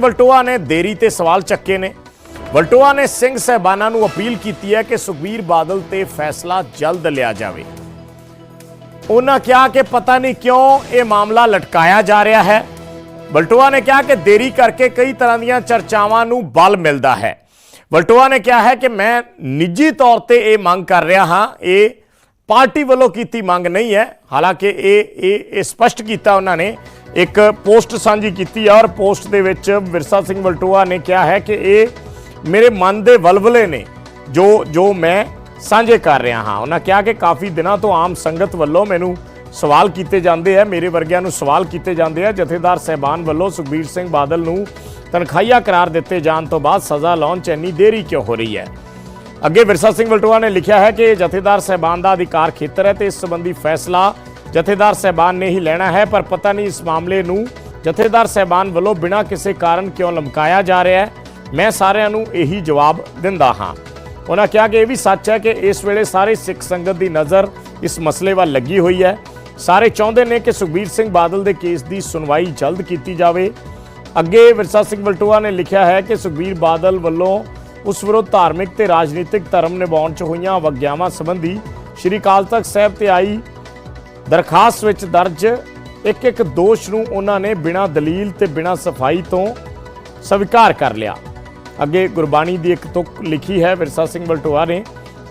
ਵਲਟੋਆ ਨੇ ਦੇਰੀ ਤੇ ਸਵਾਲ ਚੱਕੇ ਨੇ। ਵਲਟੋਆ ਨੇ ਸਿੰਘ ਸਹਿਬਾਨਾਂ ਨੂੰ ਅਪੀਲ ਕੀਤੀ ਹੈ ਕਿ ਸੁਖਬੀਰ ਬਾਦਲ ਤੇ ਫੈਸਲਾ ਜਲਦ ਲਿਆ ਜਾਵੇ। ਉਹਨਾਂ ਕਿਹਾ ਕਿ ਪਤਾ ਨਹੀਂ ਕਿਉਂ ਇਹ ਮਾਮਲਾ ਲਟਕਾਇਆ ਜਾ ਰਿਹਾ ਹੈ। ਵਲਟੋਆ ਨੇ ਕਿਹਾ ਕਿ ਦੇਰੀ ਕਰਕੇ ਕਈ ਤਰ੍ਹਾਂ ਦੀਆਂ ਚਰਚਾਵਾਂ ਨੂੰ ਬਲ ਮਿਲਦਾ ਹੈ। ਵਲਟੋਆ ਨੇ ਕਿਹਾ ਹੈ ਕਿ ਮੈਂ ਨਿੱਜੀ ਤੌਰ ਤੇ ਇਹ ਮੰਗ ਕਰ ਰਿਹਾ ਹਾਂ, ਇਹ ਪਾਰਟੀ ਵੱਲੋਂ ਕੀਤੀ ਮੰਗ ਨਹੀਂ ਹੈ। ਹਾਲਾਂਕਿ ਇਹ ਇਹ ਇਹ ਸਪਸ਼ਟ ਕੀਤਾ ਉਹਨਾਂ ਨੇ। ਇੱਕ ਪੋਸਟ ਸਾਂਝੀ ਕੀਤੀ ਹੈ ਔਰ ਪੋਸਟ ਦੇ ਵਿੱਚ ਵਿਰਸਾ ਸਿੰਘ ਵਲਟੋਆ ਨੇ ਕਿਹਾ ਹੈ ਕਿ ਇਹ ਮੇਰੇ ਮਨ ਦੇ ਵਲਵਲੇ ਨੇ, ਜੋ ਜੋ ਮੈਂ ਸਾਂਝੇ ਕਰ ਰਿਹਾ ਹਾਂ। ਉਹਨਾਂ ਕਿਹਾ ਕਿ ਕਾਫੀ ਦਿਨਾਂ ਤੋਂ ਆਮ ਸੰਗਤ ਵੱਲੋਂ ਮੈਨੂੰ ਸਵਾਲ ਕੀਤੇ ਜਾਂਦੇ ਆ, ਮੇਰੇ ਵਰਗਿਆਂ ਨੂੰ ਸਵਾਲ ਕੀਤੇ ਜਾਂਦੇ ਆ। ਜਥੇਦਾਰ ਸਹਿਬਾਨ ਵੱਲੋਂ ਸੁਖਬੀਰ ਸਿੰਘ ਬਾਦਲ ਨੂੰ ਤਨਖਾਹੀਆ ਕਰਾਰ ਦਿੱਤੇ ਜਾਣ ਤੋਂ ਬਾਅਦ ਸਜ਼ਾ ਲਾਉਣ 'ਚ ਇੰਨੀ ਦੇਰੀ ਕਿਉਂ ਹੋ ਰਹੀ ਹੈ? ਅੱਗੇ ਵਿਰਸਾ ਸਿੰਘ ਵਲਟੋਆ ਨੇ ਲਿਖਿਆ ਹੈ ਕਿ ਜਥੇਦਾਰ ਸਹਿਬਾਨ ਦਾ ਅਧਿਕਾਰ ਖੇਤਰ ਹੈ ਤੇ ਇਸ ਸੰਬੰਧੀ ਫੈਸਲਾ ਜਥੇਦਾਰ ਸਹਿਬਾਨ ਨੇ ਹੀ ਲੈਣਾ ਹੈ, ਪਰ ਪਤਾ ਨਹੀਂ ਇਸ ਮਾਮਲੇ ਨੂੰ ਜਥੇਦਾਰ ਸਹਿਬਾਨ ਵੱਲੋਂ ਬਿਨਾਂ ਕਿਸੇ ਕਾਰਨ ਕਿਉਂ ਲਮਕਾਇਆ ਜਾ ਰਿਹਾ ਹੈ। ਮੈਂ ਸਾਰਿਆਂ ਨੂੰ ਇਹੀ ਜਵਾਬ ਦਿੰਦਾ ਹਾਂ। ਉਹਨਾਂ ਕਿਹਾ ਕਿ ਇਹ ਵੀ ਸੱਚ ਹੈ ਕਿ ਇਸ ਵੇਲੇ ਸਾਰੇ ਸਿੱਖ ਸੰਗਤ ਦੀ ਨਜ਼ਰ ਇਸ ਮਸਲੇ ਵੱਲ ਲੱਗੀ ਹੋਈ ਹੈ। ਸਾਰੇ ਚਾਹੁੰਦੇ ਨੇ ਕਿ ਸੁਖਬੀਰ ਸਿੰਘ ਬਾਦਲ ਦੇ ਕੇਸ ਦੀ ਸੁਣਵਾਈ ਜਲਦ ਕੀਤੀ ਜਾਵੇ। ਅੱਗੇ ਵਿਰਸਾ ਸਿੰਘ ਵਲਟੋਆ ਨੇ ਲਿਖਿਆ ਹੈ ਕਿ ਸੁਖਬੀਰ ਬਾਦਲ ਵੱਲੋਂ ਉਸ ਵਿਰੁੱਧ ਧਾਰਮਿਕ ਤੇ ਰਾਜਨੀਤਿਕ ਧਰਮ ਨਿਭਾਉਣ 'ਚ ਹੋਈਆਂ ਅਵਗਿਆਵਾਂ ਸੰਬੰਧੀ ਸ਼੍ਰੀ ਅਕਾਲ ਤਖਤ ਸਾਹਿਬ ਤੇ ਆਈ ਦਰਖਾਸਤ ਵਿੱਚ ਦਰਜ ਇੱਕ ਇੱਕ ਦੋਸ਼ ਨੂੰ ਉਹਨਾਂ ਨੇ ਬਿਨਾਂ ਦਲੀਲ ਤੇ ਬਿਨਾਂ ਸਫ਼ਾਈ ਤੋਂ ਸਵੀਕਾਰ ਕਰ ਲਿਆ। ਅੱਗੇ ਗੁਰਬਾਣੀ ਦੀ ਇੱਕ ਤੁਕ ਲਿਖੀ ਹੈ, ਵਿਰਸਾ ਸਿੰਘ ਬਲਟੋਆ ਨੇ,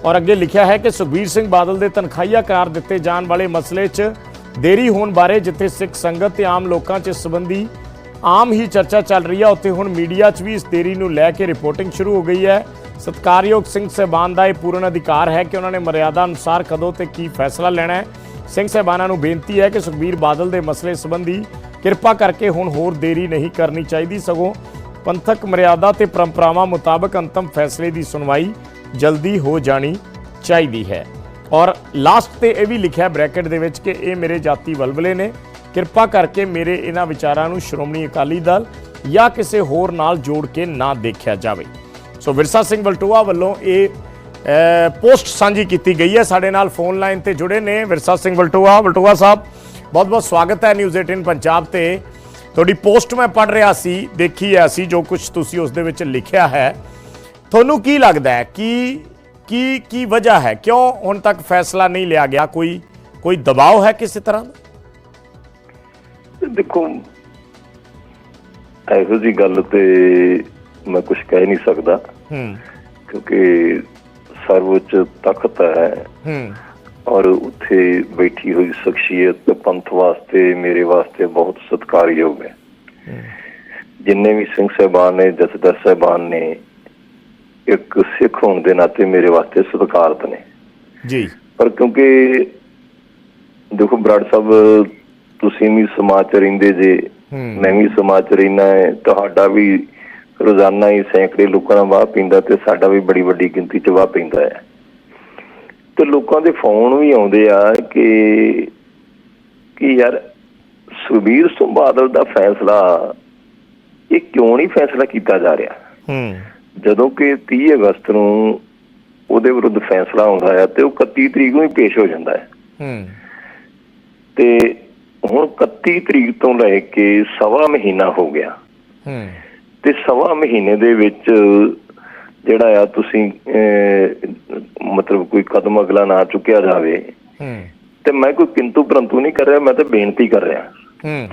ਔਰ ਅੱਗੇ ਲਿਖਿਆ ਹੈ ਕਿ ਸੁਖਬੀਰ ਸਿੰਘ ਬਾਦਲ ਦੇ ਤਨਖਾਹੀਆ ਕਰਾਰ ਦਿੱਤੇ ਜਾਣ ਵਾਲੇ ਮਸਲੇ 'ਚ ਦੇਰੀ ਹੋਣ ਬਾਰੇ ਜਿੱਥੇ ਸਿੱਖ ਸੰਗਤ ਤੇ ਆਮ ਲੋਕਾਂ 'ਚ ਇਸ ਸੰਬੰਧੀ ਆਮ ਹੀ ਚਰਚਾ ਚੱਲ ਰਹੀ ਹੈ। ਉੱਥੇ ਹੁਣ ਮੀਡੀਆ 'ਚ ਵੀ ਇਸ ਦੇਰੀ ਨੂੰ ਲੈ ਕੇ ਰਿਪੋਰਟਿੰਗ ਸ਼ੁਰੂ ਹੋ ਗਈ ਹੈ। ਸਤਕਾਰਯੋਗ ਸਿੰਘ ਸਹਿਬਾਨ ਦਾ ਇਹ ਪੂਰਨ ਅਧਿਕਾਰ ਹੈ ਕਿ ਉਹਨਾਂ ਨੇ ਮਰਿਆਦਾ ਅਨੁਸਾਰ ਕਦੋਂ ਤੇ ਕੀ ਫੈਸਲਾ ਲੈਣਾ ਹੈ। ਸਿੰਘ ਸਹਿਬਾਨਾਂ ਨੂੰ ਬੇਨਤੀ ਹੈ ਕਿ ਸੁਖਬੀਰ ਬਾਦਲ ਦੇ ਮਸਲੇ ਸੰਬੰਧੀ ਕਿਰਪਾ ਕਰਕੇ ਹੁਣ ਹੋਰ ਦੇਰੀ ਨਹੀਂ ਕਰਨੀ ਚਾਹੀਦੀ। ਸਗੋਂ ਪੰਥਕ ਮਰਿਆਦਾ ਤੇ ਪਰੰਪਰਾਵਾਂ ਮੁਤਾਬਕ ਅੰਤਮ ਫੈਸਲੇ ਦੀ ਸੁਣਵਾਈ ਜਲਦੀ ਹੋ ਜਾਣੀ ਚਾਹੀਦੀ ਹੈ। ਔਰ ਲਾਸਟ ਤੇ ਇਹ ਵੀ ਲਿਖਿਆ ਬ੍ਰੈਕਟ ਦੇ ਵਿੱਚ ਕਿ ਇਹ ਮੇਰੇ ਜਾਤੀ ਵਲਵਲੇ ਨੇ। ਕਿਰਪਾ ਕਰਕੇ ਮੇਰੇ ਇਹਨਾਂ ਵਿਚਾਰਾਂ ਨੂੰ ਸ਼੍ਰੋਮਣੀ ਅਕਾਲੀ ਦਲ ਜਾਂ ਕਿਸੇ ਹੋਰ ਨਾਲ ਜੋੜ ਕੇ ਨਾ ਦੇਖਿਆ ਜਾਵੇ। ਸੋ ਵਿਰਸਾ ਸਿੰਘ ਵਲਟੋਆ ਵੱਲੋਂ ਇਹ ਪੋਸਟ ਸਾਂਝੀ ਕੀਤੀ ਗਈ ਹੈ। ਸਾਡੇ ਨਾਲ ਫੋਨ ਲਾਈਨ ਤੇ ਜੁੜੇ ਨੇ ਵਿਰਸਾ ਸਿੰਘ ਵਲਟੋਆ। ਵਲਟੋਆ ਸਾਹਿਬ ਬਹੁਤ ਬਹੁਤ ਸਵਾਗਤ ਹੈ ਨਿਊਜ਼ 18 ਪੰਜਾਬ ਤੇ। ਤੁਹਾਡੀ ਪੋਸਟ ਮੈਂ ਪੜ੍ਹ ਰਿਹਾ ਸੀ, ਦੇਖੀ ਹੈ ਅਸੀਂ ਜੋ ਕੁਝ ਤੁਸੀਂ ਉਸ ਦੇ ਵਿੱਚ ਲਿਖਿਆ ਹੈ। ਤੁਹਾਨੂੰ ਕੀ ਲੱਗਦਾ ਹੈ? ਕਿ, ਕੀ ਕੀ ਵਜ੍ਹਾ ਹੈ? ਕਿਉਂ ਹੁਣ ਤੱਕ ਫੈਸਲਾ ਨਹੀਂ ਲਿਆ ਗਿਆ? ਕੋਈ ਕੋਈ ਦਬਾਅ ਹੈ ਕਿਸੇ ਤਰ੍ਹਾਂ ਦਾ? ਦੇਖੋ ਇਹੋ ਜੀ ਗੱਲ ਤੇ ਮੈਂ ਕੁਝ ਕਹਿ ਨਹੀਂ ਸਕਦਾ। ਹੂੰ। ਕਿਉਂਕਿ ਸਰਵਉੱਚ ਤਖਤ ਹੈ। ਹੂੰ। ਔਰ ਉੱਥੇ ਬੈਠੀ ਹੋਈ ਸ਼ਖਸੀਅਤ ਪੰਥ ਵਾਸਤੇ ਮੇਰੇ ਵਾਸਤੇ ਬਹੁਤ ਸਤਿਕਾਰਯੋਗ ਹੈ। ਜਿੰਨੇ ਵੀ ਸਿੰਘ ਸਾਹਿਬਾਨ ਨੇ ਜਥੇਦਾਰ ਸਾਹਿਬਾਨ ਨੇ ਇੱਕ ਸਿੱਖ ਹੋਣ ਦੇ ਨਾਤੇ ਮੇਰੇ ਵਾਸਤੇ ਸਤਿਕਾਰਤ ਨੇ। ਜੀ। ਪਰ ਕਿਉਂਕਿ ਦੇਖੋ ਬਰਾੜ ਸਾਹਿਬ ਤੁਸੀਂ ਵੀ ਸਮਾਜ ਚ ਰਹਿੰਦੇ ਜੇ ਮੈਂ ਵੀ ਸਮਾਜ ਚ ਰਹਿਣਾ ਹੈ ਤੁਹਾਡਾ ਵੀ ਰੋਜ਼ਾਨਾ ਹੀ ਸੈਂਕੜੇ ਲੋਕਾਂ ਦਾ ਵਾਹ ਪਿੰਦਾ ਤੇ ਸਾਡਾ ਵੀ ਬੜੀ ਵੱਡੀ ਗਿਣਤੀ ਚ ਵਾਹ ਪੈਂਦਾ ਹੈ। ਤੇ ਲੋਕਾਂ ਦੇ ਫੋਨ ਵੀ ਆਉਂਦੇ ਆ ਕਿ ਕਿ ਯਾਰ ਸੁਬੀਰ ਸਿੰਘ ਬਾਦਲ ਦਾ ਫੈਸਲਾ ਇਹ ਕਿਉਂ ਨਹੀਂ ਫੈਸਲਾ ਕੀਤਾ ਜਾ ਰਿਹਾ? ਹੂੰ। ਜਦੋਂ ਕਿ 30 ਅਗਸਤ ਨੂੰ ਉਹਦੇ ਵਿਰੁੱਧ ਫੈਸਲਾ ਆਉਂਦਾ ਹੈ ਤੇ ਉਹ 31 ਤਰੀਕ ਨੂੰ ਹੀ ਪੇਸ਼ ਹੋ ਜਾਂਦਾ ਹੈ। ਹੂੰ। ਤੇ ਹੁਣ 31 ਤਰੀਕ ਤੋਂ ਲੈ ਕੇ ਸਵਾ ਮਹੀਨਾ ਹੋ ਗਿਆ। ਹੂੰ। ਤੇ ਸਵਾ ਮਹੀਨੇ ਦੇ ਵਿੱਚ ਜਿਹੜਾ ਆ ਤੁਸੀਂ ਮਤਲਬ ਕੋਈ ਕਦਮ ਅਗਲਾ ਨਾ ਚੁੱਕਿਆ ਜਾਵੇ। ਹੂੰ। ਤੇ ਮੈਂ ਕੋਈ ਕਿੰਤੂ ਪਰੰਤੂ ਨਹੀਂ ਕਰ ਰਿਹਾ ਮੈਂ ਤਾਂ ਬੇਨਤੀ ਕਰ ਰਿਹਾ। ਹੂੰ।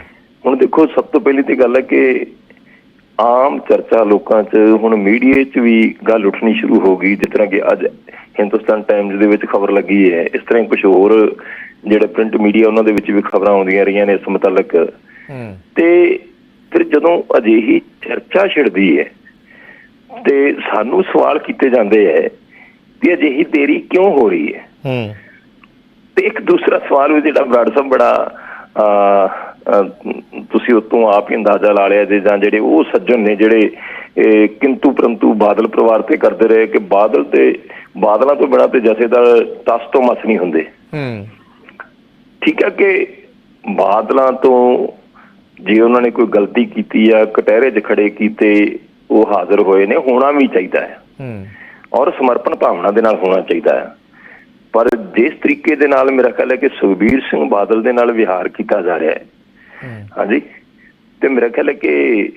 ਹੁਣ ਦੇਖੋ ਸਭ ਤੋਂ ਪਹਿਲੀ ਤੇ ਗੱਲ ਹੈ ਕਿ ਆਮ ਚਰਚਾ ਲੋਕਾਂ 'ਚ ਹੁਣ ਮੀਡੀਆ 'ਚ ਵੀ ਗੱਲ ਉੱਠਣੀ ਸ਼ੁਰੂ ਹੋ ਗਈ ਜਿਸ ਤਰ੍ਹਾਂ ਕਿ ਅੱਜ ਹਿੰਦੁਸਤਾਨ ਟਾਈਮਜ਼ ਦੇ ਵਿੱਚ ਖਬਰ ਲੱਗੀ ਹੈ। ਇਸ ਤਰ੍ਹਾਂ ਕੁਝ ਹੋਰ ਜਿਹੜੇ ਪ੍ਰਿੰਟ ਮੀਡੀਆ ਉਹਨਾਂ ਦੇ ਵਿੱਚ ਵੀ ਖਬਰਾਂ ਆਉਂਦੀਆਂ ਰਹੀਆਂ ਨੇ ਇਸ ਮੁਤਲਕ। ਤੇ ਫਿਰ ਜਦੋਂ ਅਜਿਹੀ ਚਰਚਾ ਛਿੜਦੀ ਹੈ ਤੇ ਸਾਨੂੰ ਸਵਾਲ ਕੀਤੇ ਜਾਂਦੇ ਹੈ ਕਿ ਅਜਿਹੀ ਦੇਰੀ ਕਿਉਂ ਹੋ ਰਹੀ ਹੈ? ਹੂੰ। ਤੇ ਇੱਕ ਦੂਸਰਾ ਸਵਾਲ ਵੀ ਜਿਹੜਾ ਬਰਾੜ ਸਾਹਿਬ ਬੜਾ ਤੁਸੀਂ ਉਤੋਂ ਆਪ ਹੀ ਅੰਦਾਜ਼ਾ ਲਾ ਲਿਆ ਜੇ ਜਾਂ ਜਿਹੜੇ ਉਹ ਸੱਜਣ ਨੇ ਜਿਹੜੇ ਕਿੰਤੂ ਪਰੰਤੂ ਬਾਦਲ ਪਰਿਵਾਰ ਤੇ ਕਰਦੇ ਰਹੇ ਕਿ ਬਾਦਲ ਤੇ ਬਾਦਲਾਂ ਤੋਂ ਬਿਨਾਂ ਤੇ ਜਥੇਦਾਰ ਤਸ ਤੋਂ ਮਸ ਨਹੀਂ ਹੁੰਦੇ। ਹੂੰ। ਠੀਕ ਹੈ ਕਿ ਬਾਦਲਾਂ ਤੋਂ ਜੇ ਉਹਨਾਂ ਨੇ ਕੋਈ ਗਲਤੀ ਕੀਤੀ ਆ ਕਟਹਿਰੇ 'ਚ ਖੜੇ ਕੀਤੇ ਉਹ ਹਾਜ਼ਰ ਹੋਏ ਨੇ ਹੋਣਾ ਵੀ ਚਾਹੀਦਾ ਹੈ। ਹੂੰ। ਔਰ ਸਮਰਪਣ ਭਾਵਨਾ ਦੇ ਨਾਲ ਹੋਣਾ ਚਾਹੀਦਾ ਹੈ। ਪਰ ਜਿਸ ਤਰੀਕੇ ਦੇ ਨਾਲ ਮੇਰਾ ਖਿਆਲ ਹੈ ਕਿ ਸੁਖਬੀਰ ਸਿੰਘ ਬਾਦਲ ਦੇ ਨਾਲ ਵਿਹਾਰ ਕੀਤਾ ਜਾ ਰਿਹਾ ਹੈ। ਹਾਂਜੀ? ਤੇ ਮੇਰਾ ਖਿਆਲ ਹੈ ਕਿ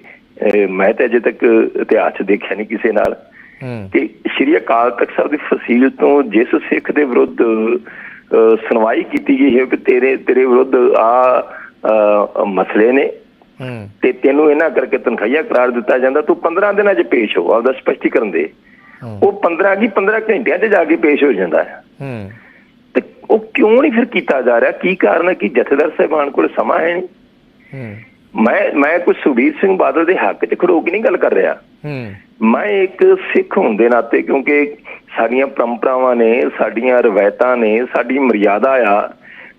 ਮੈਂ ਤਾਂ ਅਜੇ ਤੱਕ ਇਤਿਹਾਸ ਦੇਖਿਆ ਨਹੀਂ ਕਿਸੇ ਨਾਲ ਕਿ ਸ਼੍ਰੀ ਅਕਾਲ ਤਖਤ ਸਾਹਿਬ ਦੀ ਫਸੀਲ ਤੋਂ ਜਿਸ ਸਿੱਖ ਦੇ ਵਿਰੁੱਧ ਸੁਣਵਾਈ ਕੀਤੀ ਗਈ ਹੈ ਕਿ ਤੇਰੇ ਤੇਰੇ ਵਿਰੁੱਧ ਆ ਮਸਲੇ ਨੇ। ਤੇ ਤੈਨੂੰ ਇਹਨਾਂ ਕਰਕੇ ਤਨਖਾਹੀਆ ਕਰਾਰ ਦਿੱਤਾ ਜਾਂਦਾ। ਤੂੰ 15 ਦਿਨਾਂ 'ਚ ਪੇਸ਼ ਹੋ ਆਪਦਾ ਸਪਸ਼ਟੀਕਰਨ ਦੇ। ਉਹ 15 ਕੀ 15 ਘੰਟਿਆਂ 'ਚ ਜਾ ਕੇ ਪੇਸ਼ ਹੋ ਜਾਂਦਾ ਹੈ। ਤੇ ਉਹ ਕਿਉਂ ਨਹੀਂ ਫਿਰ ਕੀਤਾ ਜਾ ਰਿਹਾ? ਕੀ ਕਾਰਨ ਹੈ ਕਿ ਜਥੇਦਾਰ ਸਾਹਿਬਾਨ ਕੋਲ ਸਮਾਂ ਹੈ ਨਹੀਂ? ਮੈਂ ਮੈਂ ਕੋਈ ਸੁਖਬੀਰ ਸਿੰਘ ਬਾਦਲ ਦੇ ਹੱਕ 'ਚ ਖੜੋ ਕੇ ਨਹੀਂ ਗੱਲ ਕਰ ਰਿਹਾ। ਮੈਂ ਇੱਕ ਸਿੱਖ ਹੋਣ ਦੇ ਨਾਤੇ ਕਿਉਂਕਿ ਸਾਡੀਆਂ ਪਰੰਪਰਾਵਾਂ ਨੇ ਸਾਡੀਆਂ ਰਵਾਇਤਾਂ ਨੇ ਸਾਡੀ ਮਰਿਆਦਾ ਆ।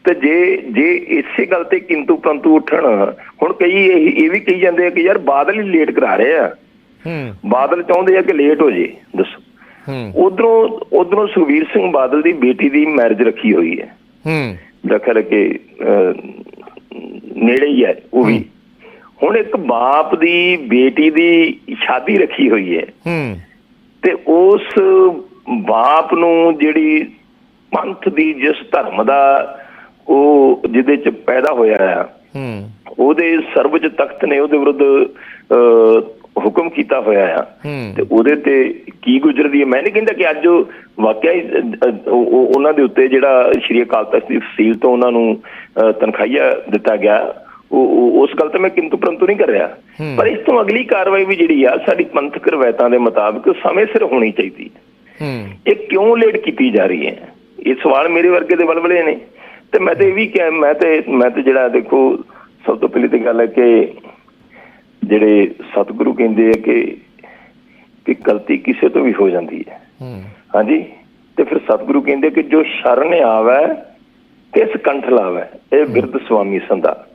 ਤੇ ਜੇ ਜੇ ਇਸੇ ਗੱਲ ਤੇ ਕਿੰਤੂ ਪਰੰਤੂ ਉੱਠਣ ਹੁਣ ਕਈ ਇਹ ਇਹ ਵੀ ਕਹੀ ਜਾਂਦੇ ਆ ਕਿ ਯਾਰ ਬਾਦਲ ਹੀ ਲੇਟ ਕਰਾ ਰਹੇ ਆ। ਹੂੰ। ਬਾਦਲ ਚਾਹੁੰਦੇ ਆ ਕਿ ਲੇਟ ਹੋ ਜੇ ਦੱਸੋ। ਹੂੰ। ਉਧਰੋਂ ਉਧਰੋਂ ਸੁਖਬੀਰ ਸਿੰਘ ਬਾਦਲ ਦੀ ਬੇਟੀ ਦੀ ਮੈਰਿਜ ਰੱਖੀ ਹੋਈ ਹੈ। ਹੂੰ। ਦਖਲ ਕੇ ਨੇੜੇ ਹੀ ਹੈ ਉਹ ਵੀ। ਹੁਣ ਇੱਕ ਬਾਪ ਦੀ ਬੇਟੀ ਦੀ ਸ਼ਾਦੀ ਰੱਖੀ ਹੋਈ ਹੈ। ਹੂੰ। ਤੇ ਉਸ ਬਾਪ ਨੂੰ ਜਿਹੜੀ ਪੰਥ ਦੀ ਜਿਸ ਧਰਮ ਦਾ ਉਹ ਜਿਹਦੇ ਚ ਪੈਦਾ ਹੋਇਆ ਆ ਹੂੰ। ਉਹਦੇ ਸਰਵਉੱਚ ਤਖਤ ਨੇ ਉਹਦੇ ਵਿਰੁੱਧ ਹੁਕਮ ਕੀਤਾ ਹੋਇਆ ਆ। ਤੇ ਉਹਦੇ ਤੇ ਕੀ ਗੁਜ਼ਰਦੀ ਹੈ? ਮੈਂ ਨਹੀਂ ਕਹਿੰਦਾ ਕਿ ਅੱਜ ਵਾਕਿਆ ਹੀ ਉਹਨਾਂ ਦੇ ਉੱਤੇ ਜਿਹੜਾ ਸ਼੍ਰੀ ਅਕਾਲ ਤਖਤ ਦੀ ਫਸੀਲ ਤੋਂ ਉਹਨਾਂ ਨੂੰ ਤਨਖਾਹੀਆ ਦਿੱਤਾ ਗਿਆ ਉਹ ਉਸ ਗੱਲ ਤੇ ਮੈਂ ਕਿੰਤੂ ਪਰੰਤੂ ਨਹੀਂ ਕਰ ਰਿਹਾ। ਪਰ ਇਸ ਤੋਂ ਅਗਲੀ ਕਾਰਵਾਈ ਵੀ ਜਿਹੜੀ ਆ ਸਾਡੀ ਪੰਥਕ ਰਵਾਇਤਾਂ ਦੇ ਮੁਤਾਬਕ ਸਮੇਂ ਸਿਰ ਹੋਣੀ ਚਾਹੀਦੀ। ਹੂੰ ਇਹ ਕਿਉਂ ਲੇਟ ਕੀਤੀ ਜਾ ਰਹੀ ਹੈ? ਇਹ ਸਵਾਲ ਮੇਰੇ ਵਰਗੇ ਦੇ ਬਲਬਲੇ ਨੇ। ਤੇ ਮੈਂ ਤੇ ਇਹ ਵੀ ਕਿਹਾ ਮੈਂ ਤੇ ਮੈਂ ਤੇ ਜਿਹੜਾ ਦੇਖੋ ਸਭ ਤੋਂ ਪਹਿਲੀ ਤੇ ਗੱਲ ਹੈ ਕਿ ਜਿਹੜੇ ਸਤਿਗੁਰੂ ਕਹਿੰਦੇ ਆ ਕਿ ਕਿ ਗਲਤੀ ਕਿਸੇ ਤੋਂ ਵੀ ਹੋ ਜਾਂਦੀ ਹੈ। ਹੂੰ। ਹਾਂਜੀ? ਤੇ ਫਿਰ ਸਤਿਗੁਰੂ ਕਹਿੰਦੇ ਕਿ ਜੋ ਸ਼ਰਨ ਆਵੈ ਤਿਸ ਕੰਠ ਲਾਵੈ। ਇਹ ਬਿਰਧ ਸੁਆਮੀ ਸੰਦਾ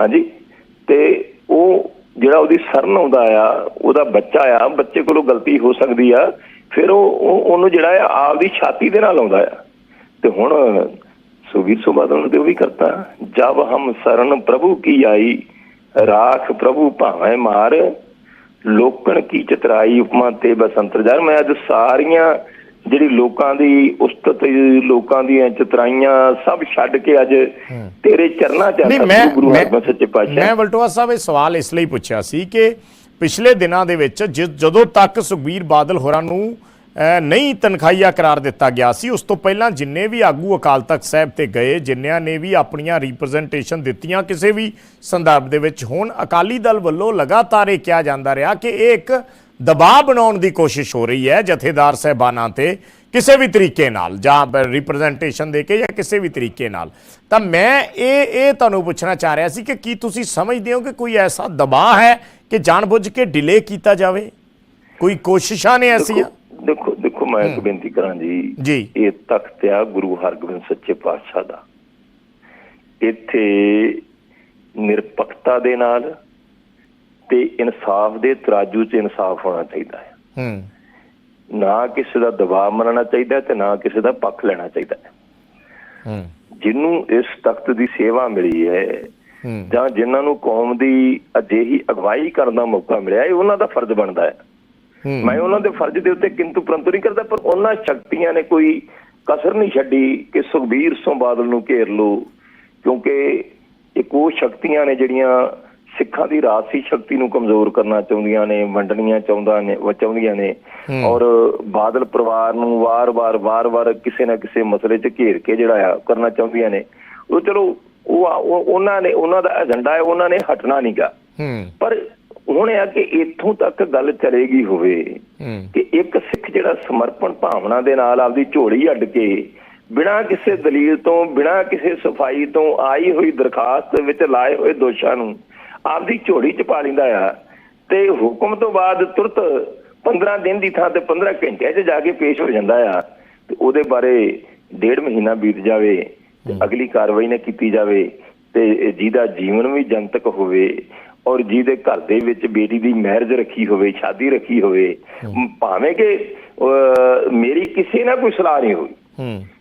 ਹਾਂਜੀ? ਤੇ ਉਹ ਜਿਹੜਾ ਉਹਦੀ ਸ਼ਰਨ ਆਉਂਦਾ ਆ ਉਹਦਾ ਬੱਚਾ ਆ ਬੱਚੇ ਕੋਲੋਂ ਗਲਤੀ ਹੋ ਸਕਦੀ ਆ। ਫਿਰ ਉਹ ਉਹ- ਉਹਨੂੰ ਜਿਹੜਾ ਆ ਆਪਦੀ ਛਾਤੀ ਦੇ ਨਾਲ ਆਉਂਦਾ ਆ ਤੇ ਹੁਣ ਸੁਵੀਰ ਸੁਬਾਦਲ ਨੇ ਤੇ ਉਹ ਵੀ ਕਰਤਾ ਜਬ ਹਮ ਸਰਨ ਪ੍ਰਭੂ ਕੀ ਆਈ ਰਾਖ ਪ੍ਰਭੂ ਭਾਵੇਂ ਮਾਰ ਲੋਕਣ ਕੀ ਚਤਰਾਈ ਉਪਮਾ ਤੇ ਬਸੰਤਰ ਜਰ ਮੈਂ ਅੱਜ ਸਾਰੀਆਂ ਜਿਹੜੀ ਲੋਕਾਂ ਦੀ ਉਸਤਤ ਲੋਕਾਂ ਦੀਆਂ ਚਤਰਾਈਆਂ ਸਭ ਛੱਡ ਕੇ ਅੱਜ ਤੇਰੇ ਚਰਨਾਂ ਚ ਆ ਮੈਂ ਗੁਰੂ ਮੈਂ- ਹਰਗੋਬਿੰਦ ਸੱਚੇ ਮੈਂ ਪਾਤਸ਼ਾਹ ਵਲਟੋਆ ਸਾਹਿਬ ਇਹ ਸਵਾਲ ਇਸ ਲਈ ਪੁੱਛਿਆ ਸੀ ਕਿ ਪਿਛਲੇ ਦਿਨਾਂ ਦੇ ਵਿੱਚ ਜਦੋਂ ਤੱਕ ਸੁਖਬੀਰ ਬਾਦਲ ਹੋਰਾਂ ਨੂੰ ਨਹੀਂ ਤਨਖਾਹੀਆ ਕਰਾਰ ਦਿੱਤਾ ਗਿਆ ਸੀ, ਉਸ ਤੋਂ ਪਹਿਲਾਂ ਜਿੰਨੇ ਵੀ ਆਗੂ ਅਕਾਲ ਤਖਤ ਸਾਹਿਬ ਤੇ ਗਏ, ਜਿੰਨਿਆਂ ਨੇ ਵੀ ਆਪਣੀਆਂ ਰਿਪਰੈਜ਼ੈਂਟੇਸ਼ਨ ਦਿੱਤੀਆਂ ਕਿਸੇ ਵੀ ਸੰਦਰਭ ਦੇ ਵਿੱਚ, ਹੁਣ ਅਕਾਲੀ ਦਲ ਵੱਲੋਂ ਲਗਾਤਾਰ ਇਹ ਕਿਹਾ ਜਾਂਦਾ ਰਿਹਾ ਕਿ ਇਹ ਇੱਕ ਦਬਾਅ ਬਣਾਉਣ ਦੀ ਕੋਸ਼ਿਸ਼ ਹੋ ਰਹੀ ਹੈ ਜਥੇਦਾਰ ਸਹਿਬਾਨਾਂ ਤੇ ਕਿਸੇ ਵੀ ਤਰੀਕੇ ਨਾਲ ਜਾਂ ਰਿਪਰੈਜ਼ੈਂਟੇਸ਼ਨ ਦੇ ਕੇ ਜਾਂ ਕਿਸੇ ਵੀ ਤਰੀਕੇ ਨਾਲ। ਤਾਂ ਮੈਂ ਇਹ ਇਹ ਤੁਹਾਨੂੰ ਪੁੱਛਣਾ ਚਾਹ ਰਿਹਾ ਸੀ ਕਿ ਕੀ ਤੁਸੀਂ ਸਮਝਦੇ ਹੋ ਕਿ ਕੋਈ ਐਸਾ ਦਬਾਅ ਹੈ ਕਿ ਜਾਣਬੁੱਝ ਕੇ ਡਿਲੇ ਕੀਤਾ ਜਾਵੇ? ਕੋਈ ਕੋਸ਼ਿਸ਼ਾਂ ਨੇ ਐਸੀਆਂ? ਦੇਖੋ ਦੇਖੋ ਮੈਂ ਇੱਕ ਬੇਨਤੀ ਕਰਾਂ ਜੀ। ਜੀ। ਇਹ ਤਖਤ ਆ ਗੁਰੂ ਹਰਗੋਬਿੰਦ ਸੱਚੇ ਪਾਤਸ਼ਾਹ ਦਾ। ਇੱਥੇ ਨਿਰਪੱਖਤਾ ਦੇ ਨਾਲ ਤੇ ਇਨਸਾਫ ਦੇ ਤਰਾਜੂ 'ਚ ਇਨਸਾਫ ਹੋਣਾ ਚਾਹੀਦਾ ਹੈ। ਹੂੰ। ਨਾ ਕਿਸੇ ਦਾ ਦਬਾਅ ਮੰਨਣਾ ਚਾਹੀਦਾ ਤੇ ਨਾ ਕਿਸੇ ਦਾ ਪੱਖ ਲੈਣਾ ਚਾਹੀਦਾ ਹੈ। ਹੂੰ। ਜਿਹਨੂੰ ਇਸ ਤਖਤ ਦੀ ਸੇਵਾ ਮਿਲੀ ਹੈ ਹੂੰ। ਜਾਂ ਜਿਨ੍ਹਾਂ ਨੂੰ ਕੌਮ ਦੀ ਅਜਿਹੀ ਅਗਵਾਈ ਕਰਨ ਦਾ ਮੌਕਾ ਮਿਲਿਆ ਇਹ ਉਹਨਾਂ ਦਾ ਫਰਜ਼ ਬਣਦਾ ਹੈ। ਹੂੰ। ਮੈਂ ਉਹਨਾਂ ਦੇ ਫਰਜ਼ ਦੇ ਉੱਤੇ ਕਿੰਤੂ ਪ੍ਰੰਤੂ ਨਹੀਂ ਕਰਦਾ ਪਰ ਉਹਨਾਂ ਸ਼ਕਤੀਆਂ ਨੇ ਕੋਈ ਕਸਰ ਨਹੀਂ ਛੱਡੀ ਕਿ ਸੁਖਬੀਰ ਸਿੰਘ ਬਾਦਲ ਨੂੰ ਘੇਰ ਲੋ ਕਿਉਂਕਿ ਇੱਕ ਉਹ ਸ਼ਕਤੀਆਂ ਨੇ ਜਿਹੜੀਆਂ ਸਿੱਖਾਂ ਦੀ ਰਾਜਸੀ ਸ਼ਕਤੀ ਨੂੰ ਕਮਜ਼ੋਰ ਕਰਨਾ ਚਾਹੁੰਦੀਆਂ ਨੇ ਵੰਡਣੀਆਂ ਚਾਹੁੰਦਾ ਨੇ ਚਾਹੁੰਦੀਆਂ ਨੇ। ਔਰ ਬਾਦਲ ਪਰਿਵਾਰ ਨੂੰ ਵਾਰ-ਵਾਰ ਵਾਰ-ਵਾਰ ਕਿਸੇ ਨਾ ਕਿਸੇ ਮਸਲੇ 'ਚ ਘੇਰ ਕੇ ਜਿਹੜਾ ਆ ਕਰਨਾ ਚਾਹੁੰਦੀਆਂ ਨੇ। ਉਹ ਚਲੋ ਉਹ ਉਹ- ਉਹਨਾਂ ਨੇ ਉਹਨਾਂ ਦਾ ਏਜੰਡਾ ਹੈ ਉਹਨਾਂ ਨੇ ਹਟਣਾ ਨਹੀਂਗਾ ਪਰ ਹੁਣ ਇਹ ਆ ਕਿ ਇੱਥੋਂ ਤੱਕ ਗੱਲ ਚਲੇਗੀ ਹੋਵੇ ਕਿ ਇੱਕ ਸਿੱਖ ਜਿਹੜਾ ਸਮਰਪਣ ਭਾਵਨਾ ਦੇ ਨਾਲ ਆਪਦੀ ਝੋਲੀ ਅੱਡ ਕੇ ਬਿਨਾਂ ਕਿਸੇ ਦਲੀਲ ਤੋਂ ਬਿਨਾਂ ਕਿਸੇ ਸਫ਼ਾਈ ਤੋਂ ਆਈ ਹੋਈ ਦਰਖਾਸਤ ਵਿੱਚ ਲਾਏ ਹੋਏ ਦੋਸ਼ਾਂ ਨੂੰ ਆਪਦੀ ਝੋਲੀ ਚ ਪਾ ਲੈਂਦਾ ਆ ਤੇ ਹੁਕਮ ਤੋਂ ਬਾਅਦ ਤੁਰਤ 15 ਦਿਨ ਦੀ ਥਾਂ ਤੇ 15 ਘੰਟਿਆਂ 'ਚ ਜਾ ਕੇ ਪੇਸ਼ ਹੋ ਜਾਂਦਾ ਆ। ਤੇ ਉਹਦੇ ਬਾਰੇ ਡੇਢ ਮਹੀਨਾ ਬੀਤ ਜਾਵੇ ਤੇ ਅਗਲੀ ਕਾਰਵਾਈ ਨਾ ਕੀਤੀ ਜਾਵੇ ਤੇ ਜਿਹਦਾ ਜੀਵਨ ਵੀ ਜਨਤਕ ਹੋਵੇ ਔਰ ਜਿਹਦੇ ਘਰ ਦੇ ਵਿੱਚ ਬੇਟੀ ਦੀ ਮੈਰਿਜ ਰੱਖੀ ਹੋਵੇ ਸ਼ਾਦੀ ਰੱਖੀ ਹੋਵੇ ਭਾਵੇਂ ਕਿ ਮੇਰੀ ਕਿਸੇ ਨਾਲ ਕੋਈ ਸਲਾਹ ਨਹੀਂ ਹੋਈ।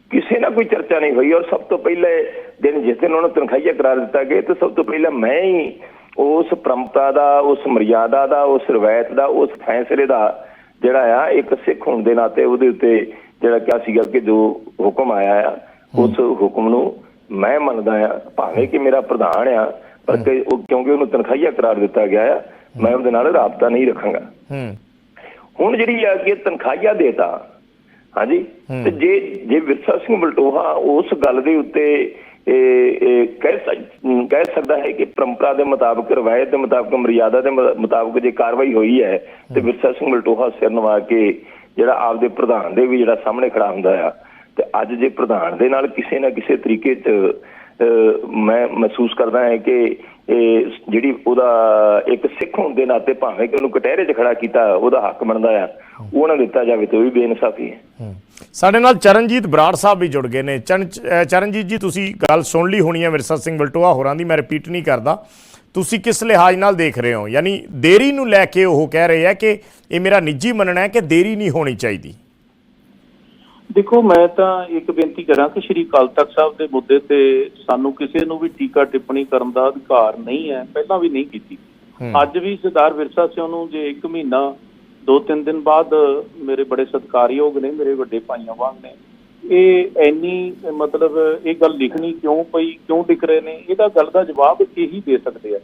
ਕਿਸੇ ਨਾਲ ਕੋਈ ਚਰਚਾ ਨਹੀਂ ਹੋਈ ਔਰ ਸਭ ਤੋਂ ਪਹਿਲੇ ਦਿਨ ਜਿਸ ਦਿਨ ਉਹਨਾਂ ਨੂੰ ਤਨਖਾਹੀਆ ਕਰਾਰ ਦਿੱਤਾ ਗਿਆ ਤੇ ਸਭ ਤੋਂ ਪਹਿਲਾਂ ਮੈਂ ਹੀ ਉਸ ਪਰੰਪਰਾ ਦਾ ਉਸ ਮਰਿਆਦਾ ਦਾ ਉਸ ਰਵਾਇਤ ਦਾ ਉਸ ਫੈਸਲੇ ਦਾ ਜਿਹੜਾ ਆ ਇੱਕ ਸਿੱਖ ਹੋਣ ਦੇ ਨਾਤੇ ਉਹਦੇ ਉੱਤੇ ਜਿਹੜਾ ਕਿਹਾ ਸੀਗਾ ਕਿ ਜੋ ਹੁਕਮ ਆਇਆ ਆ ਉਸ ਹੁਕਮ ਨੂੰ ਮੈਂ ਮੰਨਦਾ ਆ ਭਾਵੇਂ ਕਿ ਮੇਰਾ ਪ੍ਰਧਾਨ ਆ ਪਰ ਕਿਉਂਕਿ ਉਹਨੂੰ ਤਨਖਾਹੀਆ ਕਰਾਰ ਦਿੱਤਾ ਗਿਆ ਆ ਮੈਂ ਉਹਦੇ ਨਾਲ ਰਾਬਤਾ ਨਹੀਂ ਰੱਖਾਂਗਾ। ਹੁਣ ਜਿਹੜੀ ਆ ਕਿ ਤਨਖਾਹੀਆ ਦੇਤਾ ਹਾਂਜੀ ਤੇ ਜੇ ਜੇ ਵਿਰਸਾ ਸਿੰਘ ਬਲਟੋਹਾ ਉਸ ਗੱਲ ਦੇ ਉੱਤੇ ਕਹਿ ਕਹਿ ਸਕਦਾ ਹੈ ਕਿ ਪਰੰਪਰਾ ਦੇ ਮੁਤਾਬਕ ਰਵਾਇਤ ਦੇ ਮੁਤਾਬਕ ਮਰਿਆਦਾ ਦੇ ਮੁਤਾਬਕ ਜੇ ਕਾਰਵਾਈ ਹੋਈ ਹੈ ਤੇ ਵਿਰਸਾ ਸਿੰਘ ਬਲਟੋਹਾ ਸਿਰ ਨਵਾ ਕੇ ਜਿਹੜਾ ਆਪਦੇ ਪ੍ਰਧਾਨ ਦੇ ਵੀ ਜਿਹੜਾ ਸਾਹਮਣੇ ਖੜਾ ਹੁੰਦਾ ਆ ਤੇ ਅੱਜ ਜੇ ਪ੍ਰਧਾਨ ਦੇ ਨਾਲ ਕਿਸੇ ਨਾ ਕਿਸੇ ਤਰੀਕੇ 'ਚ ਮੈਂ ਮਹਿਸੂਸ ਕਰਦਾ ਹਾਂ ਕਿ ਇਹ ਜਿਹੜੀ ਉਹਦਾ ਇੱਕ ਸਿੱਖ ਹੋਣ ਦੇ ਨਾਤੇ ਭਾਵੇਂ ਕਿ ਉਹਨੂੰ ਕਟਹਿਰੇ 'ਚ ਖੜਾ ਕੀਤਾ ਉਹਦਾ ਹੱਕ ਬਣਦਾ ਆ। ਉਹ ਨਾ ਦਿੱਤਾ ਜਾਵੇ ਤੇ ਉਹ ਵੀ ਬੇਇਨਸਾਫੀ ਹੈ। ਸਾਡੇ ਨਾਲ ਚਰਨਜੀਤ ਬਰਾੜ ਸਾਹਿਬ ਵੀ ਜੁੜ ਗਏ ਨੇ। ਚਰਨਜੀਤ ਜੀ ਤੁਸੀਂ ਗੱਲ ਸੁਣ ਲਈ ਹੋਣੀ ਹੈ ਵਿਰਸਾ ਸਿੰਘ ਬਲਟੋਆ ਹੋਰਾਂ ਦੀ ਮੈਂ ਰਿਪੀਟ ਨਹੀਂ ਕਰਦਾ। ਤੁਸੀਂ ਕਿਸ ਲਿਹਾਜ਼ ਨਾਲ ਦੇਖ ਰਹੇ ਹੋ? ਯਾਨੀ ਦੇਰੀ ਨੂੰ ਲੈ ਕੇ ਉਹ ਕਹਿ ਰਹੇ ਆ ਕਿ ਇਹ ਮੇਰਾ ਨਿੱਜੀ ਮੰਨਣਾ ਹੈ ਕਿ ਦੇਰੀ ਨਹੀਂ ਹੋਣੀ ਚਾਹੀਦੀ। ਦੇਖੋ ਮੈਂ ਤਾਂ ਇੱਕ ਬੇਨਤੀ ਕਰਾਂ ਕਿ ਸ਼੍ਰੀ ਅਕਾਲ ਤਖਤ ਸਾਹਿਬ ਦੇ ਮੁੱਦੇ ਤੇ ਸਾਨੂੰ ਕਿਸੇ ਨੂੰ ਵੀ ਟੀਕਾ ਟਿੱਪਣੀ ਕਰਨ ਦਾ ਅਧਿਕਾਰ ਨਹੀਂ ਹੈ। ਪਹਿਲਾਂ ਵੀ ਨਹੀਂ ਕੀਤੀ। ਅੱਜ ਵੀ ਸਰਦਾਰ ਵਿਰਸਾ ਸਿੰਘ ਨੂੰ ਜੇ 1 ਮਹੀਨਾ 2-3 ਦਿਨ ਬਾਅਦ ਮੇਰੇ ਬੜੇ ਸਤਿਕਾਰਯੋਗ ਨੇ ਮੇਰੇ ਵੱਡੇ ਭਾਈਆਂ ਵਾਂਗ ਨੇ। ਇਹ ਐਨੀ ਮਤਲਬ ਇਹ ਗੱਲ ਲਿਖਣੀ ਕਿਉਂ ਪਈ ਕਿਉਂ ਲਿਖ ਰਹੇ ਨੇ? ਇਹਦਾ ਗੱਲ ਦਾ ਜਵਾਬ ਇਹੀ ਦੇ ਸਕਦੇ ਆ।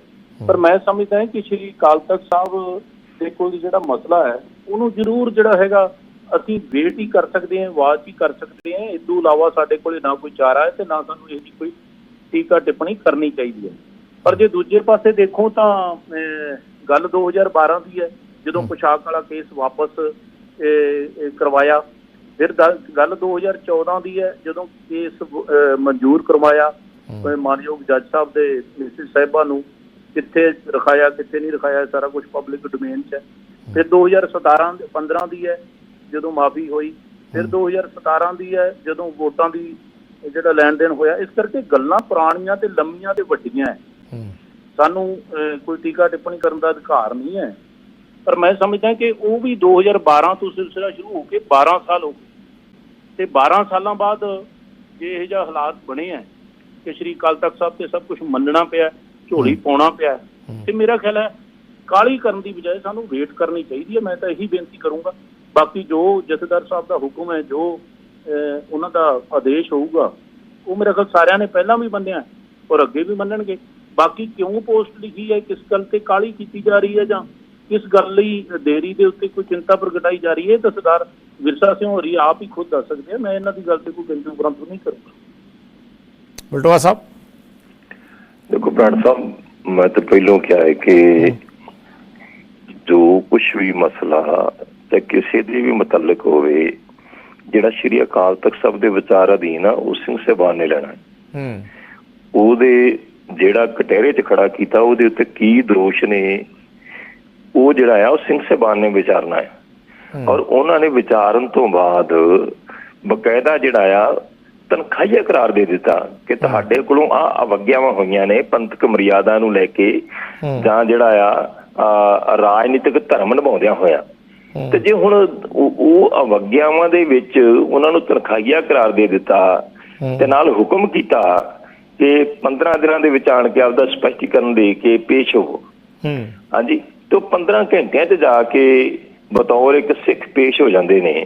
ਪਰ ਮੈਂ ਸਮਝਦਾ ਹਾਂ ਕਿ ਸ਼੍ਰੀ ਅਕਾਲ ਤਖਤ ਸਾਹਿਬ ਦੇ ਕੋਲ ਜਿਹੜਾ ਮਸਲਾ ਹੈ ਉਹਨੂੰ ਜ਼ਰੂਰ ਜਿਹੜਾ ਹੈਗਾ ਅਸੀਂ ਵੇਟ ਹੀ ਕਰ ਸਕਦੇ ਹਾਂ ਆਵਾਜ਼ ਹੀ ਕਰ ਸਕਦੇ ਹਾਂ। ਇਸ ਤੋਂ ਇਲਾਵਾ ਸਾਡੇ ਕੋਲੇ ਨਾ ਕੋਈ ਚਾਰਾ ਹੈ ਤੇ ਨਾ ਸਾਨੂੰ ਇਹ ਕੋਈ ਟੀਕਾ ਟਿੱਪਣੀ ਕਰਨੀ ਚਾਹੀਦੀ ਹੈ। ਪਰ ਜੇ ਦੂਜੇ ਪਾਸੇ ਦੇਖੋ ਤਾਂ ਅਹ, ਗੱਲ 2012 ਦੀ ਹੈ। ਜਦੋਂ ਪੁਸ਼ਾਕ ਵਾਲਾ ਕੇਸ ਵਾਪਸ ਕਰਵਾਇਆ ਫਿਰ ਗੱਲ 2014 ਦੀ ਹੈ ਜਦੋਂ ਕੇਸ ਮਨਜ਼ੂਰ ਕਰਵਾਇਆ ਮਾਨਯੋਗ ਜੱਜ ਸਾਹਿਬ ਦੇ ਮਿਸਿਸ ਸਾਹਿਬਾ ਨੂੰ ਕਿੱਥੇ ਰਖਾਇਆ ਕਿੱਥੇ ਨਹੀਂ ਰਖਾਇਆ ਸਾਰਾ ਕੁਝ ਪਬਲਿਕ ਡੋਮੇਨ 'ਚ ਹੈ। ਫਿਰ 2017 ਦੇ 15 ਦੀ ਹੈ ਜਦੋਂ ਮਾਫੀ ਹੋਈ ਫਿਰ 2017 ਦੀ ਹੈ ਜਦੋਂ ਵੋਟਾਂ ਦੀ ਜਿਹੜਾ ਲੈਣ ਦੇਣ ਹੋਇਆ ਇਸ ਕਰਕੇ ਗੱਲਾਂ ਪੁਰਾਣੀਆਂ ਤੇ ਲੰਮੀਆਂ ਤੇ ਵੱਡੀਆਂ ਹੈ। ਸਾਨੂੰ ਕੋਈ ਟੀਕਾ ਟਿੱਪਣੀ ਕਰਨ ਦਾ ਅਧਿਕਾਰ ਨਹੀਂ ਹੈ। ਪਰ ਮੈਂ ਸਮਝਦਾ ਕਿ ਉਹ ਵੀ 2012 ਤੋਂ ਸਿਲਸਿਲਾ ਸ਼ੁਰੂ ਹੋ ਕੇ 12 ਸਾਲ ਹੋ ਗਏ। ਤੇ 12 ਸਾਲਾਂ ਬਾਅਦ ਜੇ ਇਹ ਜਿਹਾ ਹਾਲਾਤ ਬਣੇ ਹੈ ਕਿ ਸ਼੍ਰੀ ਅਕਾਲ ਤਖਤ ਸਾਹਿਬ ਤੇ ਸਭ ਕੁਝ ਮੰਨਣਾ ਪਿਆ ਝੋਲੀ ਪਾਉਣਾ ਪਿਆ ਤੇ ਮੇਰਾ ਖਿਆਲ ਹੈ ਕਾਲੀ ਕਰਨ ਦੀ ਬਜਾਏ ਸਾਨੂੰ ਵੇਟ ਕਰਨੀ ਚਾਹੀਦੀ ਹੈ। ਮੈਂ ਤਾਂ ਇਹੀ ਬੇਨਤੀ ਕਰੂੰਗਾ। ਬਾਕੀ ਜੋ ਜਥੇਦਾਰ ਸਾਹਿਬ ਦਾ ਹੁਕਮ ਹੈ ਜੋ ਉਹਨਾਂ ਦਾ ਆਦੇਸ਼ ਹੋਊਗਾ ਉਹ ਮੇਰੇ ਖਿਆਲ ਸਾਰਿਆਂ ਨੇ ਪਹਿਲਾਂ ਵੀ ਮੰਨਿਆ ਔਰ ਅੱਗੇ ਵੀ ਮੰਨਣਗੇ। ਬਾਕੀ ਕਿਉਂ ਪੋਸਟ ਲਿਖੀ ਹੈ ਕਿਸ ਗੱਲ ਤੇ ਕਾਲੀ ਕੀਤੀ ਜਾ ਰਹੀ ਹੈ ਜਾਂ ਕਿਸ ਗੱਲ ਲਈ ਦੇਰੀ ਦੇ ਉੱਤੇ ਕੋਈ ਚਿੰਤਾ ਪ੍ਰਗਟਾਈ ਜਾ ਰਹੀ ਹੈ? ਤਾਂ ਸਰਦਾਰ ਵਿਰਸਾ ਸਿੰਘ ਹੋਰੀ ਆਪ ਹੀ ਖੁਦ ਦੱਸ ਸਕਦੇ ਆ ਮੈਂ ਇਹਨਾਂ ਦੀ ਗੱਲ ਤੇ ਕੋਈ ਬਿੰਦੂ ਉਪਰੰਤ ਨਹੀਂ ਕਰੂੰਗਾ। ਬਲਟੋਆ ਸਾਹਿਬ। ਦੇਖੋ ਪ੍ਰਾਣ ਸਾਹਿਬ ਮੈਂ ਤਾਂ ਪਹਿਲਾਂ ਕਿਹਾ ਹੈ ਕਿ ਜੋ ਕੁਝ ਵੀ ਮਸਲਾ ਤੇ ਕਿਸੇ ਦੇ ਵੀ ਮੁਤਲਕ ਹੋਵੇ ਜਿਹੜਾ ਸ਼੍ਰੀ ਅਕਾਲ ਤਖਤ ਸਾਹਿਬ ਦੇ ਵਿਚਾਰ ਅਧੀਨ ਆ ਉਹ ਸਿੰਘ ਸਾਹਿਬਾਨ ਨੇ ਲੈਣਾ ਹੈ। ਹੂੰ। ਉਹਦੇ ਜਿਹੜਾ ਕਟਹਿਰੇ 'ਚ ਖੜਾ ਕੀਤਾ ਉਹਦੇ ਉੱਤੇ ਕੀ ਦੋਸ਼ ਨੇ? ਉਹ ਜਿਹੜਾ ਆ ਉਹ ਸਿੰਘ ਸਾਹਿਬਾਨ ਨੇ ਵਿਚਾਰਨਾ ਹੈ। ਔਰ ਉਹਨਾਂ ਨੇ ਵਿਚਾਰਨ ਤੋਂ ਬਾਅਦ ਬਕਾਇਦਾ ਜਿਹੜਾ ਆ ਤਨਖਾਹੀਆ ਕਰਾਰ ਦੇ ਦਿੱਤਾ ਕਿ ਤੁਹਾਡੇ ਕੋਲੋਂ ਆ ਅਵਗਿਆਵਾਂ ਹੋਈਆਂ ਨੇ ਪੰਥਕ ਮਰਿਆਦਾ ਨੂੰ ਲੈ ਕੇ ਜਾਂ ਜਿਹੜਾ ਆ ਰਾਜਨੀਤਿਕ ਧਰਮ ਨਿਭਾਉਂਦਿਆਂ ਹੋਇਆ। ਤੇ ਜੇ ਹੁਣ ਉਹ ਅਵਗਿਆਵਾਂ ਦੇ ਵਿੱਚ ਉਹਨਾਂ ਨੂੰ ਤਨਖਾਹੀਆ ਕਰਾਰ ਦੇ ਦਿੱਤਾ ਤੇ ਨਾਲ ਹੁਕਮ ਕੀਤਾ ਕਿ 15 ਦਿਨਾਂ ਦੇ ਵਿੱਚ ਆਣ ਕੇ ਆਪਦਾ ਸਪਸ਼ਟੀਕਰਨ ਦੇ ਕੇ ਪੇਸ਼ ਹੋਵੋ ਹੂੰ। ਹਾਂਜੀ। ਤੇ ਉਹ 15 ਘੰਟਿਆਂ 'ਚ ਜਾ ਕੇ ਬਤੌਰ ਇੱਕ ਸਿੱਖ ਪੇਸ਼ ਹੋ ਜਾਂਦੇ ਨੇ।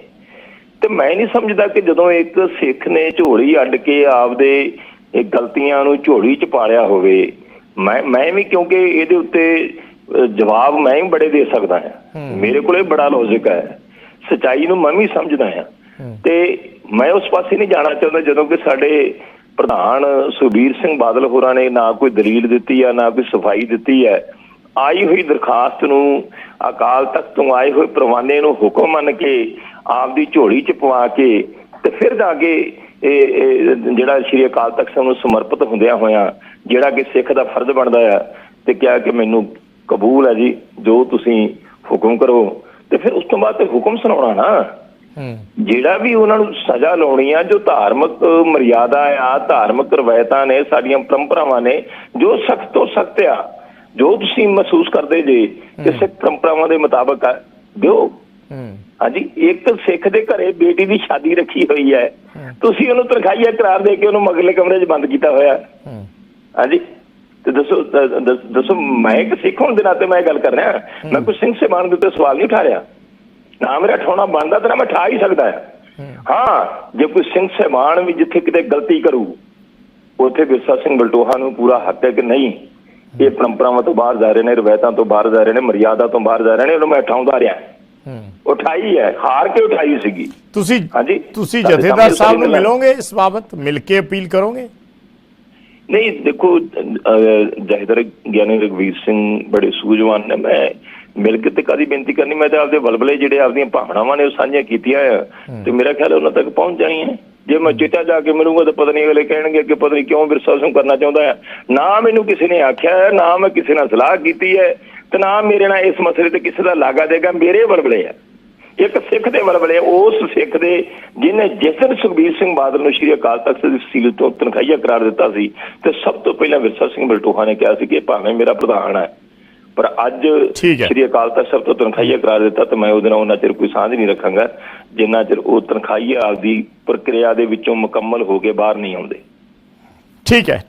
ਤੇ ਮੈਂ ਨਹੀਂ ਸਮਝਦਾ ਕਿ ਜਦੋਂ ਇੱਕ ਸਿੱਖ ਨੇ ਝੋਲੀ ਅੱਡ ਕੇ ਆਪਦੇ ਇਹ ਗਲਤੀਆਂ ਨੂੰ ਝੋਲੀ 'ਚ ਪਾਲਿਆ ਹੋਵੇ ਮੈਂ ਮੈਂ ਵੀ ਕਿਉਂਕਿ ਇਹਦੇ ਉੱਤੇ ਜਵਾਬ ਮੈਂ ਹੀ ਬੜੇ ਦੇ ਸਕਦਾ ਹਾਂ। ਮੇਰੇ ਕੋਲੇ ਬੜਾ ਲੌਜੀਕ ਹੈ। ਸਚਾਈ ਨੂੰ ਮੈਂ ਵੀ ਸਮਝਦਾ ਹਾਂ। ਤੇ ਮੈਂ ਉਸ ਪਾਸੇ ਨਹੀਂ ਜਾਣਾ ਚਾਹੁੰਦਾ ਜਦੋਂ ਕਿ ਸਾਡੇ ਪ੍ਰਧਾਨ ਸੁਬੀਰ ਸਿੰਘ ਬਾਦਲ ਹੋਰਾਂ ਨੇ ਨਾ ਕੋਈ ਦਲੀਲ ਦਿੱਤੀ ਆ ਨਾ ਕੋਈ ਸਫ਼ਾਈ ਦਿੱਤੀ ਹੈ। ਆਈ ਹੋਈ ਦਰਖਾਸਤ ਨੂੰ ਅਕਾਲ ਤਖਤ ਤੋਂ ਆਏ ਹੋਏ ਪ੍ਰਵਾਨੇ ਨੂੰ ਹੁਕਮ ਮੰਨ ਕੇ ਆਪਦੀ ਝੋਲੀ ਚ ਪਵਾ ਕੇ ਤੇ ਫਿਰ ਜਾ ਕੇ ਇਹ ਜਿਹੜਾ ਸ਼੍ਰੀ ਅਕਾਲ ਤਖਤ ਸਾਹਿਬ ਨੂੰ ਸਮਰਪਿਤ ਹੁੰਦਿਆਂ ਹੋਇਆਂ ਜਿਹੜਾ ਕਿ ਸਿੱਖ ਦਾ ਫਰਜ਼ ਬਣਦਾ ਆ ਤੇ ਕਿਹਾ ਕਿ ਮੈਨੂੰ ਕਬੂਲ ਹੈ ਜੀ ਜੋ ਤੁਸੀਂ ਹੁਕਮ ਕਰੋ। ਤੇ ਫਿਰ ਉਸ ਤੋਂ ਬਾਅਦ ਤੇ ਹੁਕਮ ਸੁਣਾਉਣਾ ਨਾ। ਜਿਹੜਾ ਵੀ ਉਹਨਾਂ ਨੂੰ ਸਜ਼ਾ ਲਾਉਣੀ ਆ ਜੋ ਧਾਰਮਿਕ ਮਰਿਆਦਾ ਆ ਧਾਰਮਿਕ ਰਵਾਇਤਾਂ ਨੇ ਸਾਡੀਆਂ ਪਰੰਪਰਾਵਾਂ ਨੇ ਜੋ ਸਖਤ ਤੋਂ ਸਖਤ ਆ ਜੋ ਤੁਸੀਂ ਮਹਿਸੂਸ ਕਰਦੇ ਜੇ ਕਿ ਸਿੱਖ ਪਰੰਪਰਾਵਾਂ ਦੇ ਮੁਤਾਬਕ ਦਿਓ। ਹਾਂਜੀ ਇੱਕ ਸਿੱਖ ਦੇ ਘਰੇ ਬੇਟੀ ਦੀ ਸ਼ਾਦੀ ਰੱਖੀ ਹੋਈ ਹੈ। ਤੁਸੀਂ ਉਹਨੂੰ ਤਨਖਾਹੀਆ ਕਰਾਰ ਦੇ ਕੇ ਉਹਨੂੰ ਮਗਲੇ ਕਮਰੇ 'ਚ ਬੰਦ ਕੀਤਾ ਹੋਇਆ। ਹਾਂਜੀ। ਤੇ ਦੱਸੋ ਦੱਸੋ ਮੈਂ ਇੱਕ ਸਿੱਖ ਹੋਣ ਦੇ ਨਾਤੇ ਮੈਂ ਇਹ ਗੱਲ ਕਰ ਰਿਹਾ। ਮੈਂ ਕੋਈ ਸਿੰਘ ਸੇਵਾਨ ਦੇ ਉੱਤੇ ਸਵਾਲ ਨਹੀਂ ਉਠਾ ਰਿਹਾ। ਨਾ ਮੇਰਾ ਠਾਉਣਾ ਬਣਦਾ ਤਾਂ ਨਾ ਮੈਂ ਠਾ ਹੀ ਸਕਦਾ। ਹਾਂ। ਹਾਂ ਜੇ ਕੋਈ ਸਿੰਘ ਸੇਵਾਨ ਵੀ ਜਿੱਥੇ ਕਿਤੇ ਗਲਤੀ ਕਰੂ ਉੱਥੇ ਵਿਰਸਾ ਸਿੰਘ ਬਲਟੋਹਾ ਨੂੰ ਪੂਰਾ ਹੱਕ ਹੈ ਕਿ ਨਹੀਂ? ਇਹ ਪਰੰਪਰਾਵਾਂ ਤੋਂ ਬਾਹਰ ਜਾ ਰਹੇ ਨੇ ਰਵਾਇਤਾਂ ਤੋਂ ਬਾਹਰ ਜਾ ਰਹੇ ਨੇ ਮਰਿਆਦਾ ਤੋਂ ਬਾਹਰ ਜਾ ਰਹੇ ਨੇ ਉਹਨੂੰ ਮੈਂ ਉਠਾਉਂਦਾ ਰਿਹਾ। ਹੂੰ। ਉਠਾਈ ਹੈ ਹਾਰ ਕੇ ਉਠਾਈ ਸੀਗੀ। ਤੁਸੀਂ ਹਾਂਜੀ। ਤੁਸੀਂ ਜਥੇਦਾਰ ਸਾਹਿਬ ਨੂੰ ਮਿਲੋਗੇ ਇਸ ਬਾਬਤ? ਮਿਲ ਕੇ ਅਪੀਲ ਕਰੋਗੇ? ਨਹੀਂ ਦੇਖੋ ਜਹਦਰ ਗਿਆਨੀ ਰਗਵੀਰ ਸਿੰਘ ਬੜੇ ਸੂਝਵਾਨ ਨੇ। ਮੈਂ ਮਿਲ ਕੇ ਤੇ ਕਾਦੀ ਬੇਨਤੀ ਕਰਨੀ? ਮੈਂ ਤਾਂ ਆਪਦੇ ਬਲਬਲੇ ਜਿਹੜੇ ਆਪਦੀਆਂ ਭਾਵਨਾਵਾਂ ਨੇ ਉਹ ਸਾਂਝੀਆਂ ਕੀਤੀਆਂ ਆ। ਤੇ ਮੇਰਾ ਖਿਆਲ ਹੈ ਉਹਨਾਂ ਤੱਕ ਪਹੁੰਚ ਜਾਣੀ ਹੈ। ਜੇ ਮੈਂ ਚਿੱਟਾ ਜਾ ਕੇ ਮਿਲੂੰਗਾ ਤਾਂ ਪਤਾ ਨਹੀਂ ਅਗਲੇ ਕਹਿਣਗੇ ਕਿ ਪਤਾ ਨਹੀਂ ਕਿਉਂ ਵਿਰਸਾ ਸਿੰਘ ਕਰਨਾ ਚਾਹੁੰਦਾ ਹੈ ਨਾ ਮੈਨੂੰ ਕਿਸੇ ਨੇ ਆਖਿਆ ਹੈ ਨਾ ਮੈਂ ਕਿਸੇ ਨਾਲ ਸਲਾਹ ਕੀਤੀ ਹੈ ਤੇ ਨਾ ਮੇਰੇ ਨਾਲ ਇਸ ਮਸਲੇ ਤੇ ਕਿਸੇ ਦਾ ਲਾਗਾ ਦੇਗਾ। ਮੇਰੇ ਬਲਬਲੇ ਆ। ਇੱਕ ਸਿੱਖ ਦੇ ਬਲਬਲੇ ਉਸ ਸਿੱਖ ਦੇ ਜਿਹਨੇ ਜਿਸ ਦਿਨ ਸੁਖਬੀਰ ਸਿੰਘ ਬਾਦਲ ਨੂੰ ਸ਼੍ਰੀ ਅਕਾਲ ਤਖਤ ਦੀ ਸੀਲ ਤੋਂ ਤਨਖਾਹੀਆ ਕਰਾਰ ਦਿੱਤਾ ਸੀ ਤੇ ਸਭ ਤੋਂ ਪਹਿਲਾਂ ਵਿਰਸਾ ਸਿੰਘ ਬਲਟੋਹਾ ਨੇ ਕਿਹਾ ਸੀ ਕਿ ਭਾਵੇਂ ਮੇਰਾ ਪ੍ਰਧਾਨ ਹੈ ਪਰ ਅੱਜ। ਸ਼੍ਰੀ ਅਕਾਲ ਤਖਤ ਸਭ ਤੋਂ ਤਨਖਾਹੀਆ ਕਰਾਰ ਦਿੱਤਾ ਤੇ ਮੈਂ ਉਹਦੇ ਨਾਲ ਉਹਨਾਂ ਚਿਰ ਕੋਈ ਸਾਂਝ ਨਹੀਂ ਰੱਖਾਂਗਾ ਜਿੰਨਾ ਚਿਰ ਉਹ ਤਨਖਾਹੀਆ ਆਪਦੀ ਪ੍ਰਕਿਰਿਆ ਦੇ ਵਿੱਚੋਂ ਮੁਕੰਮਲ ਹੋ ਕੇ ਬਾਹਰ ਨਹੀਂ ਆਉਂਦੇ ਠੀਕ ਹੈ